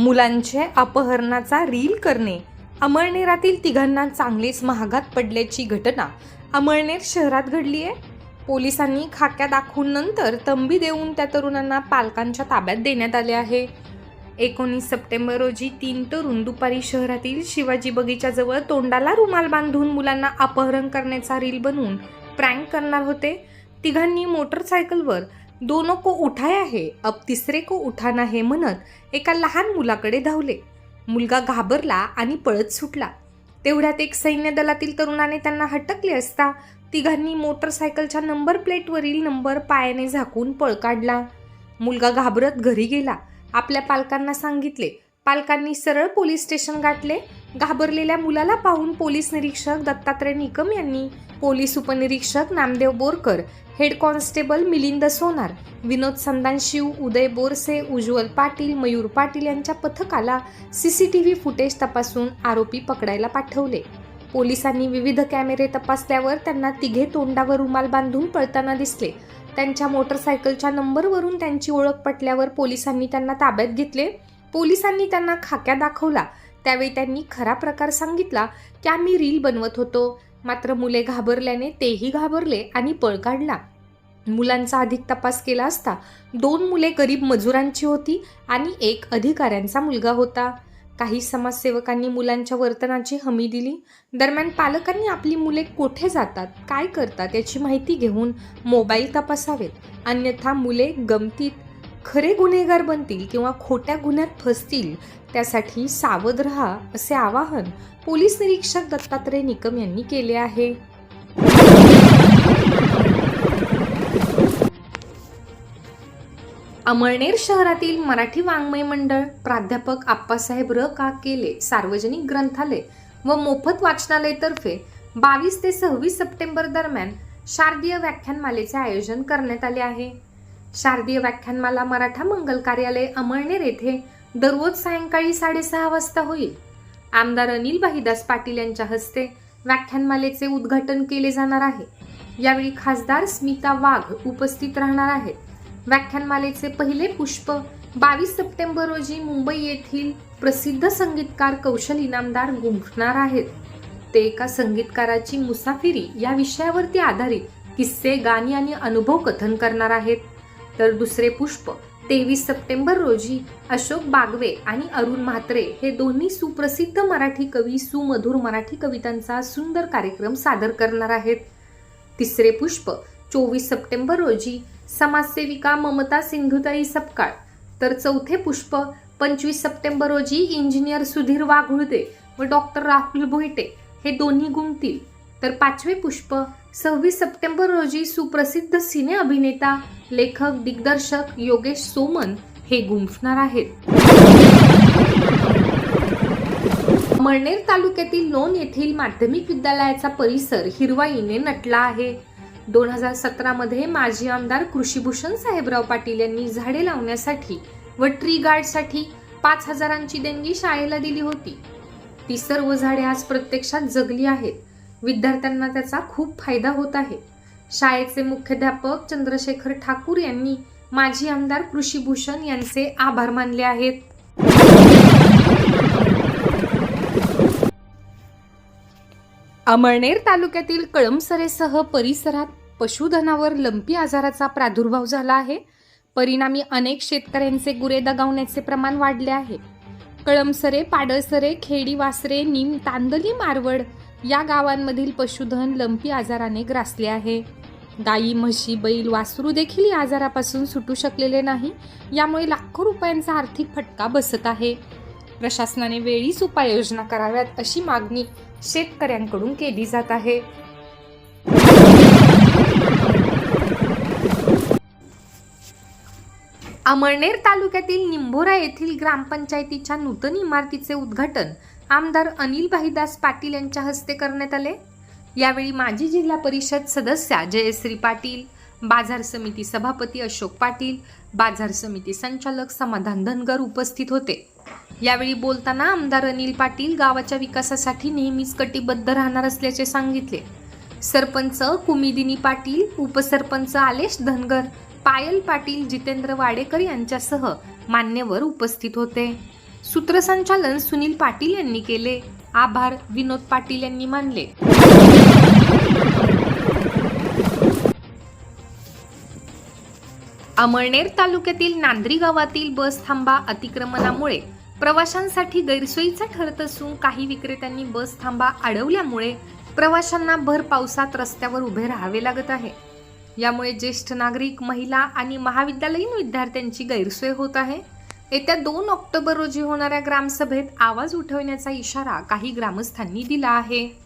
मुलांचे अपहरणाचा रील करणे. अमळनेरातील तिघांना चांगलीच महागात पडल्याची घटना. अमळनेर शहरात घडली आहे पोलिसांनी खाक्या दाखवून नंतर तंबी देऊन त्या तरुणांना पालकांच्या ताब्यात देण्यात आले आहे. एकोणीस सप्टेंबर रोजी तीन तरुण दुपारी शहरातील शिवाजी बगीच्याजवळ तोंडाला रुमाल बांधून मुलांना अपहरण करण्याचा रील बनवून प्रँक करणार होते. तिघांनी मोटरसायकलवर दोनों को उठाया है अब तिसरे को उठाना है म्हणत एका लहान मुलाकडे धावले. मुलगा घाबरला आणि पळत सुटला. तेवढ्यात एक सैन्य दलातील तरुणाने त्यांना हटकले असता तिघांनी मोटरसायकलच्या नंबर प्लेटवरील नंबर पायाने झाकून पळ काढला. मुलगा घाबरत घरी गेला. आपल्या पालकांना सांगितले पालकांनी सरळ पोलीस स्टेशन गाठले घाबरलेल्या मुलाला पाहून पोलीस निरीक्षक दत्तात्रय निकम यांनी पोलीस उपनिरीक्षक नामदेव बोरकर हेड कॉन्स्टेबल मिलिंद सोनार विनोद संदानशिव उदय बोरसे उज्ज्वल पाटील मयूर पाटील यांच्या पथकाला C C T V footage तपासून आरोपी पकडायला पाठवले. पोलिसांनी विविध कॅमेरे तपासल्यावर त्यांना तिघे तोंडावर रुमाल बांधून पळताना दिसले. त्यांच्या मोटरसायकलच्या नंबरवरून त्यांची ओळख पटल्यावर पोलिसांनी त्यांना ताब्यात घेतले. पोलिसांनी त्यांना खाक्या दाखवला. त्यावेळी त्यांनी खरा प्रकार सांगितला की आम्ही रील बनवत होतो. मात्र मुले घाबरल्याने तेही घाबरले आणि पळ काढला. मुलांचा अधिक तपास केला असता दोन मुले गरीब मजुरांची होती आणि एक अधिकाऱ्यांचा मुलगा होता. काही समाजसेवकांनी मुलांच्या वर्तनाची हमी दिली. दरम्यान पालकांनी आपली मुले कोठे जातात काय करतात याची माहिती घेऊन मोबाईल तपासावेत. अन्यथा मुले गमतीत खरे गुन्हेगार बनतील किंवा खोट्या गुन्ह्यात फसतील त्यासाठी सावध रहा असे आवाहन पोलीस निरीक्षक दत्तात्रय निकम यांनी केले आहे. अमळनेर शहरातील मराठी वाङ्मय मंडळ प्राध्यापक आप्पासाहेब र का केले सार्वजनिक ग्रंथालय व मोफत वाचनालयतर्फे बावीस ते सव्वीस सप्टेंबर दरम्यान शारदीय व्याख्यानमालेचे आयोजन करण्यात आले आहे. शारदीय व्याख्यानमाला मराठा मंगल कार्यालय अमळनेर येथे दररोज सायंकाळी साडेसहा वाजता होईल. आमदार अनिल भाईदास पाटील यांच्या हस्ते व्याख्यानमालेचे उद्घाटन केले जाणार आहे. यावेळी खासदार स्मिता वाघ उपस्थित राहणार आहेत. व्याख्यानमालेचे पहिले पुष्प बावीस सप्टेंबर रोजी मुंबई येथील प्रसिद्ध संगीतकार कौशल इनामदार गुंफणार आहेत. ते एका संगीतकाराची मुसाफिरी या विषयावरती आधारित किस्से गाणी आणि अनुभव कथन करणार आहेत. तर दुसरे पुष्प तेवीस सप्टेंबर रोजी अशोक बागवे आणि अरुण म्हात्रे हे दोन्ही सुप्रसिद्ध मराठी कवी सुमधुर मराठी कवितांचा सुंदर कार्यक्रम सादर करणार आहेत. तिसरे पुष्प चोवीस सप्टेंबर रोजी समाजसेविका ममता सिंधुताई सपकाळ. तर चौथे पुष्प पंचवीस सप्टेंबर रोजी इंजिनियर सुधीर वाघुळदे व डॉक्टर राहुल भोईटे हे दोन्ही गुंतील. तर पाचवे पुष्प सव्वीस सप्टेंबर रोजी सुप्रसिद्ध सिने अभिनेता लेखक दिग्दर्शक योगेश सोमन हे गुंफणार आहेत. मळनेर तालुक्यातील लोण येथील माध्यमिक विद्यालयाचा परिसर हिरवाईने नटला आहे. दोन हजार सतरामध्ये माजी आमदार कृषीभूषण साहेबराव पाटील यांनी झाडे लावण्यासाठी व ट्री गार्डसाठी पाच हजारांची देणगी शाळेला दिली होती. ती सर्व झाडे आज प्रत्यक्षात जगली आहेत. विद्यार्थ्यांना त्याचा खूप फायदा होत आहे. शाळेचे मुख्याध्यापक चंद्रशेखर ठाकूर यांनी माजी आमदार कृषीभूषण यांचे आभार मानले आहेत. अमळनेर तालुक्यातील कळमसरेसह परिसरात पशुधनावर लंपी आजाराचा प्रादुर्भाव झाला आहे. परिणामी अनेक शेतकऱ्यांचे गुरे दगावण्याचे प्रमाण वाढले आहे. कळमसरे पाडळसरे खेडी वासरे निम तांदली मारवड या गावांमधील पशुधन लंपी आजाराने ग्रासले आहे. गायी म्हशी बैल वासरू देखील या आजारापासून सुटू शकलेले नाही. यामुळे लाखो रुपयांचा आर्थिक फटका बसत आहे. प्रशासनाने वेळीच उपाययोजना कराव्यात अशी मागणी शेतकऱ्यांकडून केली जात आहे. अमळनेर तालुक्यातील निंभोरा येथील ग्रामपंचायतीच्या नूतन इमारतीचे उद्घाटन आमदार अनिल भाईदास पाटील यांच्या हस्ते करण्यात आले. यावेळी माजी जिल्हा परिषद सदस्या जयश्री पाटील बाजार समिती सभापती अशोक पाटील बाजार समिती संचालक समाधान धनगर उपस्थित होते. यावेळी बोलताना आमदार अनिल पाटील गावाच्या विकासासाठी नेहमीच कटिबद्ध राहणार असल्याचे सांगितले. सरपंच कुमिदिनी पाटील उपसरपंच आलेश धनगर पायल पाटील जितेंद्र वाडेकर यांच्यासह मान्यवर उपस्थित होते. सूत्रसंचालन सुनील पाटील यांनी केले. आभार विनोद पाटील यांनी मानले. अमळनेर तालुक्यातील नांद्री गावातील बस थांबा अतिक्रमणामुळे प्रवाशांसाठी गैरसोयीचा ठरत असून काही विक्रेत्यांनी बस थांबा अडवल्यामुळे प्रवाशांना भर पावसात रस्त्यावर उभे राहावे लागत आहे. यामुळे ज्येष्ठ नागरिक महिला आणि महाविद्यालयीन विद्यार्थ्यांची गैरसोय होत आहे. येत्या दोन ऑक्टोबर रोजी होणाऱ्या ग्रामसभेत आवाज उठवण्याचा इशारा काही ग्रामस्थांनी दिला आहे.